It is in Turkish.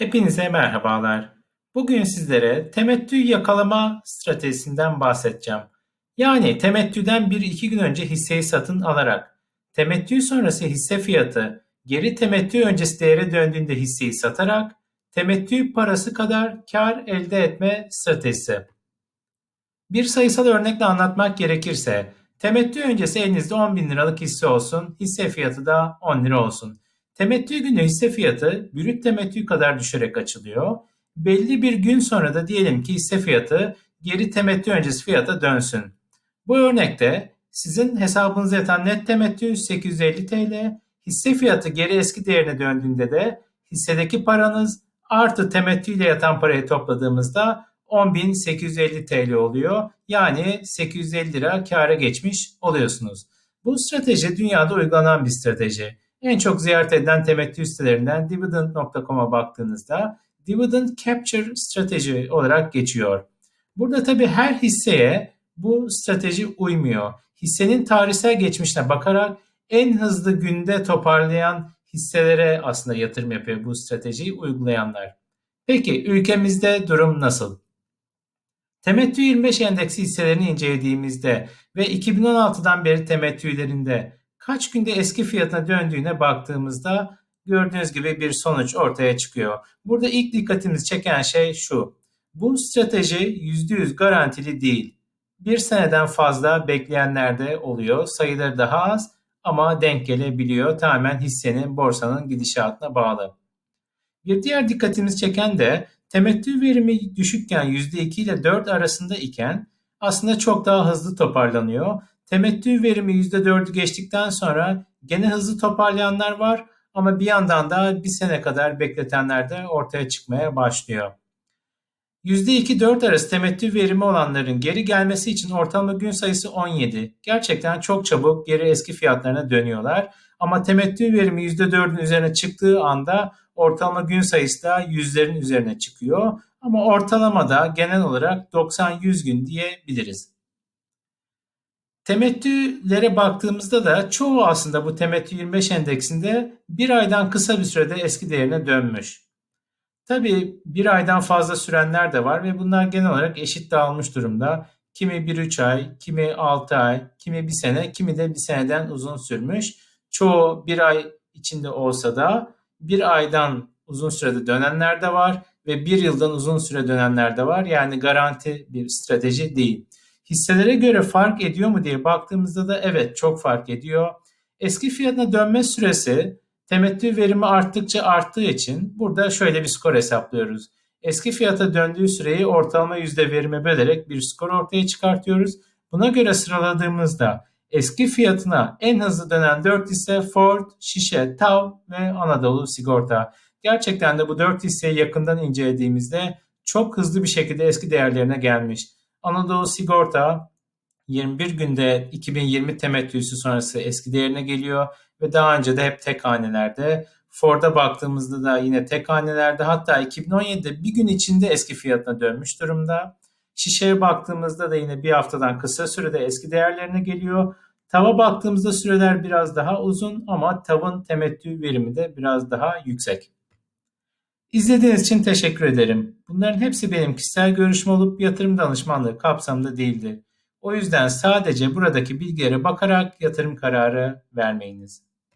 Hepinize merhabalar. Bugün sizlere temettü yakalama stratejisinden bahsedeceğim. Yani temettüden bir iki gün önce hisseyi satın alarak, temettü sonrası hisse fiyatı geri temettü öncesi değere döndüğünde hisseyi satarak, temettü parası kadar kar elde etme stratejisi. Bir sayısal örnekle anlatmak gerekirse, temettü öncesi elinizde 10 bin liralık hisse olsun, hisse fiyatı da 10 lira olsun. Temettü günü hisse fiyatı brüt temettü kadar düşerek açılıyor. Belli bir gün sonra da diyelim ki hisse fiyatı geri temettü öncesi fiyata dönsün. Bu örnekte sizin hesabınıza yatan net temettü 850 TL, hisse fiyatı geri eski değerine döndüğünde de hissedeki paranız artı temettü ile yatan parayı topladığımızda 10.850 TL oluyor. Yani 850 lira kâra geçmiş oluyorsunuz. Bu strateji dünyada uygulanan bir strateji. En çok ziyaret edilen temettü sitelerinden dividend.com'a baktığınızda dividend capture strateji olarak geçiyor. Burada tabii her hisseye bu strateji uymuyor. Hissenin tarihsel geçmişine bakarak en hızlı günde toparlayan hisselere aslında yatırım yapıyor bu stratejiyi uygulayanlar. Peki ülkemizde durum nasıl? Temettü 25 endeksi hisselerini incelediğimizde ve 2016'dan beri temettülerinde kaç günde eski fiyatına döndüğüne baktığımızda gördüğünüz gibi bir sonuç ortaya çıkıyor. Burada ilk dikkatimizi çeken şey şu. Bu strateji %100 garantili değil. Bir seneden fazla bekleyenler de oluyor. Sayıları daha az ama denk gelebiliyor. Tamamen hissenin, borsanın gidişatına bağlı. Bir diğer dikkatimizi çeken de temettü verimi düşükken %2 ile 4 arasında iken aslında çok daha hızlı toparlanıyor. Temettü verimi %4'ü geçtikten sonra gene hızlı toparlayanlar var ama bir yandan da bir sene kadar bekletenler de ortaya çıkmaya başlıyor. %2-4 arası temettü verimi olanların geri gelmesi için ortalama gün sayısı 17. Gerçekten çok çabuk geri eski fiyatlarına dönüyorlar. Ama temettü verimi %4'ün üzerine çıktığı anda ortalama gün sayısı da yüzlerin üzerine çıkıyor. Ama ortalamada genel olarak 90-100 gün diyebiliriz. Temettülere baktığımızda da çoğu aslında bu temettü 25 endeksinde bir aydan kısa bir sürede eski değerine dönmüş. Tabii bir aydan fazla sürenler de var ve bunlar genel olarak eşit dağılmış durumda. Kimi 1-3 ay, kimi 6 ay, kimi 1 sene, kimi de 1 seneden uzun sürmüş. Çoğu bir ay içinde olsa da bir aydan uzun sürede dönenler de var ve bir yıldan uzun süre dönenler de var. Yani garanti bir strateji değil. Hisselere göre fark ediyor mu diye baktığımızda da evet çok fark ediyor. Eski fiyatına dönme süresi temettü verimi arttıkça arttığı için burada şöyle bir skor hesaplıyoruz. Eski fiyata döndüğü süreyi ortalama yüzde verime bölerek bir skor ortaya çıkartıyoruz. Buna göre sıraladığımızda eski fiyatına en hızlı dönen 4 hisse Ford, Şişe, TAV ve Anadolu Sigorta. Gerçekten de bu 4 hisseyi yakından incelediğimizde çok hızlı bir şekilde eski değerlerine gelmiş. Anadolu Sigorta 21 günde 2020 temettüsü sonrası eski değerine geliyor ve daha önce de hep tek hanelerde. Ford'a baktığımızda da yine tek hanelerde hatta 2017'de bir gün içinde eski fiyatına dönmüş durumda. Şişeye baktığımızda da yine bir haftadan kısa sürede eski değerlerine geliyor. Tava baktığımızda süreler biraz daha uzun ama tavın temettü verimi de biraz daha yüksek. İzlediğiniz için teşekkür ederim. Bunların hepsi benim kişisel görüşüm olup yatırım danışmanlığı kapsamında değildir. O yüzden sadece buradaki bilgilere bakarak yatırım kararı vermeyiniz.